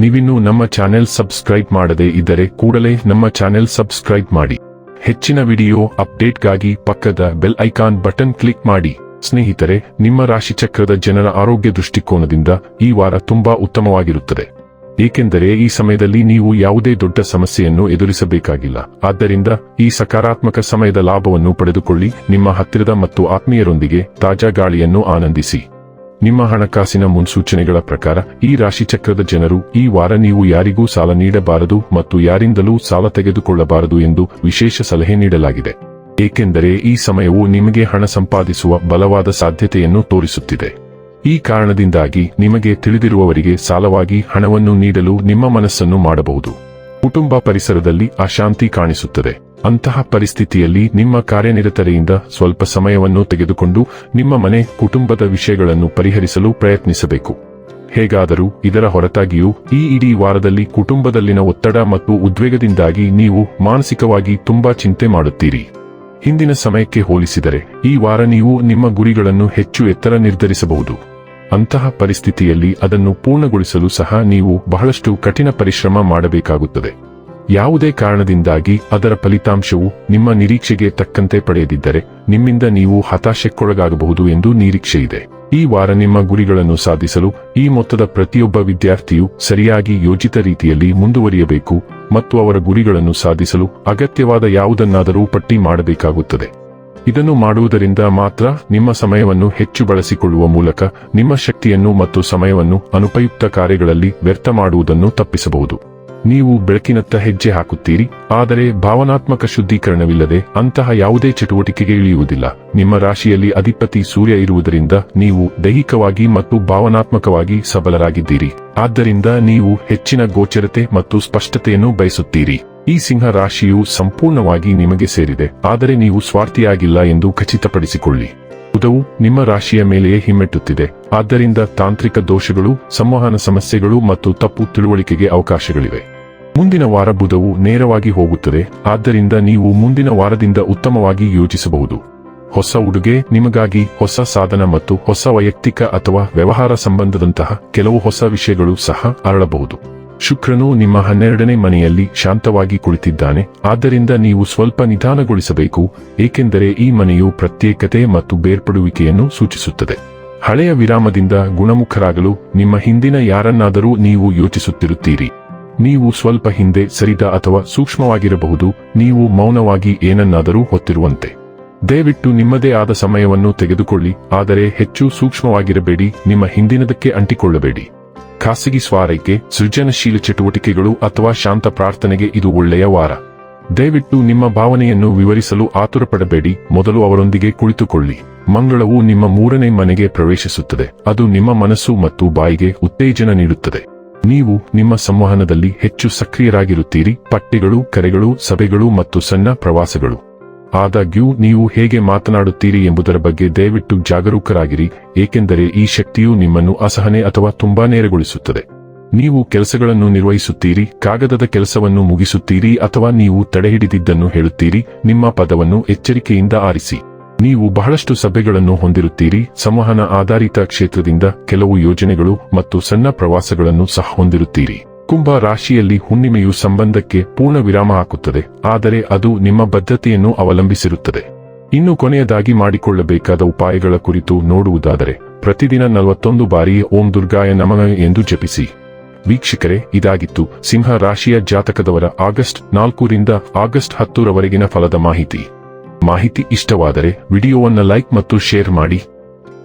ನೀವಿನ್ನೂ ನಮ್ಮ channel subscribe ಮಾಡದೇ ಇದ್ದರೆ ಕೂಡಲೇ ನಮ್ಮ ಚಾನೆಲ್ ಸಬ್ಸ್ಕ್ರೈಬ್ ಮಾಡಿ. ಹೆಚ್ಚಿನ ವಿಡಿಯೋ ಅಪ್ಡೇಟ್ಗಾಗಿ ಪಕ್ಕದ ಬೆಲ್ ಐಕಾನ್ ಬಟನ್ ಕ್ಲಿಕ್ ಮಾಡಿ. ಸ್ನೇಹಿತರೆ, ನಿಮ್ಮ ರಾಶಿಚಕ್ರದ ಜನರ ಆರೋಗ್ಯ ದೃಷ್ಟಿಕೋನದಿಂದ ಈ ವಾರ ತುಂಬಾ ಉತ್ತಮವಾಗಿರುತ್ತದೆ. ಏಕೆಂದರೆ ಈ ಸಮಯದಲ್ಲಿ ನೀವು ಯಾವುದೇ ದೊಡ್ಡ ಸಮಸ್ಯೆಯನ್ನು ಎದುರಿಸಬೇಕಾಗಿಲ್ಲ. ಆದ್ದರಿಂದ ಈ ಸಕಾರಾತ್ಮಕ ಸಮಯದ ಲಾಭವನ್ನು ಪಡೆದುಕೊಳ್ಳಿ. ನಿಮ್ಮ ಹತ್ತಿರದ ಮತ್ತು ಆತ್ಮೀಯರೊಂದಿಗೆ ತಾಜಾ ಗಾಳಿಯನ್ನು ಆನಂದಿಸಿ. ನಿಮ್ಮ ಹಣಕಾಸಿನ ಮುನ್ಸೂಚನೆಗಳ ಪ್ರಕಾರ, ಈ ರಾಶಿಚಕ್ರದ ಜನರು ಈ ವಾರ ನೀವು ಯಾರಿಗೂ ಸಾಲ ನೀಡಬಾರದು ಮತ್ತು ಯಾರಿಂದಲೂ ಸಾಲ ತೆಗೆದುಕೊಳ್ಳಬಾರದು ಎಂದು ವಿಶೇಷ ಸಲಹೆ ನೀಡಲಾಗಿದೆ. ಏಕೆಂದರೆ ಈ ಸಮಯವು ನಿಮಗೆ ಹಣ ಸಂಪಾದಿಸುವ ಬಲವಾದ ಸಾಧ್ಯತೆಯನ್ನು ತೋರಿಸುತ್ತಿದೆ. ಈ ಕಾರಣದಿಂದಾಗಿ ನಿಮಗೆ ತಿಳಿದಿರುವವರಿಗೆ ಸಾಲವಾಗಿ ಹಣವನ್ನು ನೀಡಲು ನಿಮ್ಮ ಮನಸ್ಸನ್ನು ಮಾಡಬಹುದು. ಕುಟುಂಬ ಪರಿಸರದಲ್ಲಿ ಅಶಾಂತಿ ಕಾಣಿಸುತ್ತದೆ. ಅಂತಹ ಪರಿಸ್ಥಿತಿಯಲ್ಲಿ ನಿಮ್ಮ ಕಾರ್ಯನಿರತರೆಯಿಂದ ಸ್ವಲ್ಪ ಸಮಯವನ್ನು ತೆಗೆದುಕೊಂಡು ನಿಮ್ಮ ಮನೆ ಕುಟುಂಬದ ವಿಷಯಗಳನ್ನು ಪರಿಹರಿಸಲು ಪ್ರಯತ್ನಿಸಬೇಕು. ಹೇಗಾದರೂ ಇದರ ಹೊರತಾಗಿಯೂ ಈ ಇಡೀ ವಾರದಲ್ಲಿ ಕುಟುಂಬದಲ್ಲಿನ ಒತ್ತಡ ಮತ್ತು ಉದ್ವೇಗದಿಂದಾಗಿ ನೀವು ಮಾನಸಿಕವಾಗಿ ತುಂಬಾ ಚಿಂತೆ ಮಾಡುತ್ತೀರಿ. ಹಿಂದಿನ ಸಮಯಕ್ಕೆ ಹೋಲಿಸಿದರೆ ಈ ವಾರ ನೀವು ನಿಮ್ಮ ಗುರಿಗಳನ್ನು ಹೆಚ್ಚು ಎತ್ತರ ನಿರ್ಧರಿಸಬಹುದು. ಅಂತಹ ಪರಿಸ್ಥಿತಿಯಲ್ಲಿ ಅದನ್ನು ಪೂರ್ಣಗೊಳಿಸಲು ಸಹ ನೀವು ಬಹಳಷ್ಟು ಕಠಿಣ ಪರಿಶ್ರಮ ಮಾಡಬೇಕಾಗುತ್ತದೆ. ಯಾವುದೇ ಕಾರಣದಿಂದಾಗಿ ಅದರ ಫಲಿತಾಂಶವು ನಿಮ್ಮ ನಿರೀಕ್ಷೆಗೆ ತಕ್ಕಂತೆ ಪಡೆಯದಿದ್ದರೆ ನಿಮ್ಮಿಂದ ನೀವು ಹತಾಶೆಕ್ಕೊಳಗಾಗಬಹುದು ಎಂದು ನಿರೀಕ್ಷೆಯಿದೆ ಈ ವಾರ ನಿಮ್ಮ ಗುರಿಗಳನ್ನು ಸಾಧಿಸಲು ಈ ಮೊತ್ತದ ಪ್ರತಿಯೊಬ್ಬ ವಿದ್ಯಾರ್ಥಿಯು ಸರಿಯಾಗಿ ಯೋಜಿತ ರೀತಿಯಲ್ಲಿ ಮುಂದುವರಿಯಬೇಕು ಮತ್ತು ಅವರ ಗುರಿಗಳನ್ನು ಸಾಧಿಸಲು ಅಗತ್ಯವಾದ ಯಾವುದನ್ನಾದರೂ ಪಟ್ಟಿ ಮಾಡಬೇಕಾಗುತ್ತದೆ. ಇದನ್ನು ಮಾಡುವುದರಿಂದ ಮಾತ್ರ ನಿಮ್ಮ ಸಮಯವನ್ನು ಹೆಚ್ಚು ಬಳಸಿಕೊಳ್ಳುವ ಮೂಲಕ ನಿಮ್ಮ ಶಕ್ತಿಯನ್ನು ಮತ್ತು ಸಮಯವನ್ನು ಅನುಪಯುಕ್ತ ಕಾರ್ಯಗಳಲ್ಲಿ ವ್ಯರ್ಥ ಮಾಡುವುದನ್ನು ತಪ್ಪಿಸಬಹುದು. ನೀವು ಬೆಳಕಿನತ್ತ ಹೆಜ್ಜೆ ಹಾಕುತ್ತೀರಿ, ಆದರೆ ಭಾವನಾತ್ಮಕ ಶುದ್ಧೀಕರಣವಿಲ್ಲದೆ ಅಂತಹ ಯಾವುದೇ ಚಟುವಟಿಕೆಗೆ ಇಳಿಯುವುದಿಲ್ಲ. ನಿಮ್ಮ ರಾಶಿಯಲ್ಲಿ ಅಧಿಪತಿ ಸೂರ್ಯ ಇರುವುದರಿಂದ ನೀವು ದೈಹಿಕವಾಗಿ ಮತ್ತು ಭಾವನಾತ್ಮಕವಾಗಿ ಸಬಲರಾಗಿದ್ದೀರಿ. ಆದ್ದರಿಂದ ನೀವು ಹೆಚ್ಚಿನ ಗೋಚರತೆ ಮತ್ತು ಸ್ಪಷ್ಟತೆಯನ್ನು ಬಯಸುತ್ತೀರಿ. ಈ ಸಿಂಹ ರಾಶಿಯು ಸಂಪೂರ್ಣವಾಗಿ ನಿಮಗೆ ಸೇರಿದೆ. ಆದರೆ ನೀವು ಸ್ವಾರ್ಥಿಯಾಗಿಲ್ಲ ಎಂದು ಖಚಿತಪಡಿಸಿಕೊಳ್ಳಿ. ಬುಧವು ನಿಮ್ಮ ರಾಶಿಯ ಮೇಲೆಯೇ ಹಿಮ್ಮೆಟ್ಟುತ್ತಿದೆ. ಆದ್ದರಿಂದ ತಾಂತ್ರಿಕ ದೋಷಗಳು, ಸಂವಹನ ಸಮಸ್ಯೆಗಳು ಮತ್ತು ತಪ್ಪು ತಿಳುವಳಿಕೆಗೆ ಅವಕಾಶಗಳಿವೆ. ಮುಂದಿನ ವಾರ ಬುಧವು ನೇರವಾಗಿ ಹೋಗುತ್ತದೆ. ಆದ್ದರಿಂದ ನೀವು ಮುಂದಿನ ವಾರದಿಂದ ಉತ್ತಮವಾಗಿ ಯೋಚಿಸಬಹುದು. ಹೊಸ ಉಡುಗೆ ನಿಮಗಾಗಿ ಹೊಸ ಸಾಧನ ಮತ್ತು ಹೊಸ ವೈಯಕ್ತಿಕ ಅಥವಾ ವ್ಯವಹಾರ ಸಂಬಂಧದಂತಹ ಕೆಲವು ಹೊಸ ವಿಷಯಗಳು ಸಹ ಅರಳಬಹುದು. ಶುಕ್ರನು ನಿಮ್ಮ ಹನ್ನೆರಡನೇ ಮನೆಯಲ್ಲಿ ಶಾಂತವಾಗಿ ಕುಳಿತಿದ್ದಾನೆ. ಆದ್ದರಿಂದ ನೀವು ಸ್ವಲ್ಪ ನಿಧಾನಗೊಳಿಸಬೇಕು, ಏಕೆಂದರೆ ಈ ಮನೆಯು ಪ್ರತ್ಯೇಕತೆ ಮತ್ತು ಬೇರ್ಪಡುವಿಕೆಯನ್ನು ಸೂಚಿಸುತ್ತದೆ. ಹಳೆಯ ವಿರಾಮದಿಂದ ಗುಣಮುಖರಾಗಲು ನಿಮ್ಮ ಹಿಂದಿನ ಯಾರನ್ನಾದರೂ ನೀವು ಯೋಚಿಸುತ್ತಿರುತ್ತೀರಿ. ನೀವು ಸ್ವಲ್ಪ ಹಿಂದೆ ಸರಿದ ಅಥವಾ ಸೂಕ್ಷ್ಮವಾಗಿರಬಹುದು, ನೀವು ಮೌನವಾಗಿ ಏನನ್ನಾದರೂ ಹೊತ್ತಿರುವಂತೆ. ದಯವಿಟ್ಟು ನಿಮ್ಮದೇ ಆದ ಸಮಯವನ್ನು ತೆಗೆದುಕೊಳ್ಳಿ, ಆದರೆ ಹೆಚ್ಚು ಸೂಕ್ಷ್ಮವಾಗಿರಬೇಡಿ, ನಿಮ್ಮ ಹಿಂದಿನದಕ್ಕೆ ಅಂಟಿಕೊಳ್ಳಬೇಡಿ. ಖಾಸಗಿ ಸ್ವಾರೈಕೆ, ಸೃಜನಶೀಲ ಚಟುವಟಿಕೆಗಳು ಅಥವಾ ಶಾಂತ ಪ್ರಾರ್ಥನೆಗೆ ಇದು ಒಳ್ಳೆಯ ವಾರ. ದಯವಿಟ್ಟು ನಿಮ್ಮ ಭಾವನೆಯನ್ನು ವಿವರಿಸಲು ಆತುರಪಡಬೇಡಿ, ಮೊದಲು ಅವರೊಂದಿಗೆ ಕುಳಿತುಕೊಳ್ಳಿ. ಮಂಗಳವು ನಿಮ್ಮ ಮೂರನೇ ಮನೆಗೆ ಪ್ರವೇಶಿಸುತ್ತದೆ. ಅದು ನಿಮ್ಮ ಮನಸ್ಸು ಮತ್ತು ಬಾಯಿಗೆ ಉತ್ತೇಜನ ನೀಡುತ್ತದೆ. ನೀವು ನಿಮ್ಮ ಸಂವಹನದಲ್ಲಿ ಹೆಚ್ಚು ಸಕ್ರಿಯರಾಗಿರುತ್ತೀರಿ. ಪಟ್ಟಿಗಳು, ಕರೆಗಳು, ಸಭೆಗಳು ಮತ್ತು ಸಣ್ಣ ಪ್ರವಾಸಗಳು. ಆದಾಗ್ಯೂ ನೀವು ಹೇಗೆ ಮಾತನಾಡುತ್ತೀರಿ ಎಂಬುದರ ಬಗ್ಗೆ ದಯವಿಟ್ಟು ಜಾಗರೂಕರಾಗಿರಿ, ಏಕೆಂದರೆ ಈ ಶಕ್ತಿಯು ನಿಮ್ಮನ್ನು ಅಸಹನೆ ಅಥವಾ ತುಂಬಾ ನೇರಗೊಳಿಸುತ್ತದೆ. ನೀವು ಕೆಲಸಗಳನ್ನು ನಿರ್ವಹಿಸುತ್ತೀರಿ, ಕಾಗದದ ಕೆಲಸವನ್ನು ಮುಗಿಸುತ್ತೀರಿ ಅಥವಾ ನೀವು ತಡೆಹಿಡಿದಿದ್ದನ್ನು ಹೇಳುತ್ತೀರಿ, ನಿಮ್ಮ ಪದವನ್ನು ಎಚ್ಚರಿಕೆಯಿಂದ ಆರಿಸಿ. ನೀವು ಬಹಳಷ್ಟು ಸಭೆಗಳನ್ನು ಹೊಂದಿರುತ್ತೀರಿ, ಸಂವಹನ ಆಧಾರಿತ ಕ್ಷೇತ್ರದಿಂದ ಕೆಲವು ಯೋಜನೆಗಳು ಮತ್ತು ಸಣ್ಣ ಪ್ರವಾಸಗಳನ್ನು ಸಹ ಹೊಂದಿರುತ್ತೀರಿ. ಕುಂಭ ರಾಶಿಯಲ್ಲಿ ಹುಣ್ಣಿಮೆಯು ಸಂಬಂಧಕ್ಕೆ ಪೂರ್ಣ ವಿರಾಮ ಹಾಕುತ್ತದೆ, ಆದರೆ ಅದು ನಿಮ್ಮ ಬದ್ಧತೆಯನ್ನು ಅವಲಂಬಿಸಿರುತ್ತದೆ. ಇನ್ನು ಕೊನೆಯದಾಗಿ ಮಾಡಿಕೊಳ್ಳಬೇಕಾದ ಉಪಾಯಗಳ ಕುರಿತು ನೋಡುವುದಾದರೆ, ಪ್ರತಿದಿನ ನಲವತ್ತೊಂದು ಬಾರಿ ಓಂ ದುರ್ಗಾಯ ನಮನ ಎಂದು ಜಪಿಸಿ. ವೀಕ್ಷಕರೇ, ಇದಾಗಿತ್ತು ಸಿಂಹ ರಾಶಿಯ ಜಾತಕದವರ ಆಗಸ್ಟ್ ನಾಲ್ಕರಿಂದ ಆಗಸ್ಟ್ ಹತ್ತರವರೆಗಿನ ಫಲದ ಮಾಹಿತಿ. ಮಾಹಿತಿ ಇಷ್ಟವಾದರೆ ವಿಡಿಯೋವನ್ನು ಲೈಕ್ ಮತ್ತು ಶೇರ್ ಮಾಡಿ.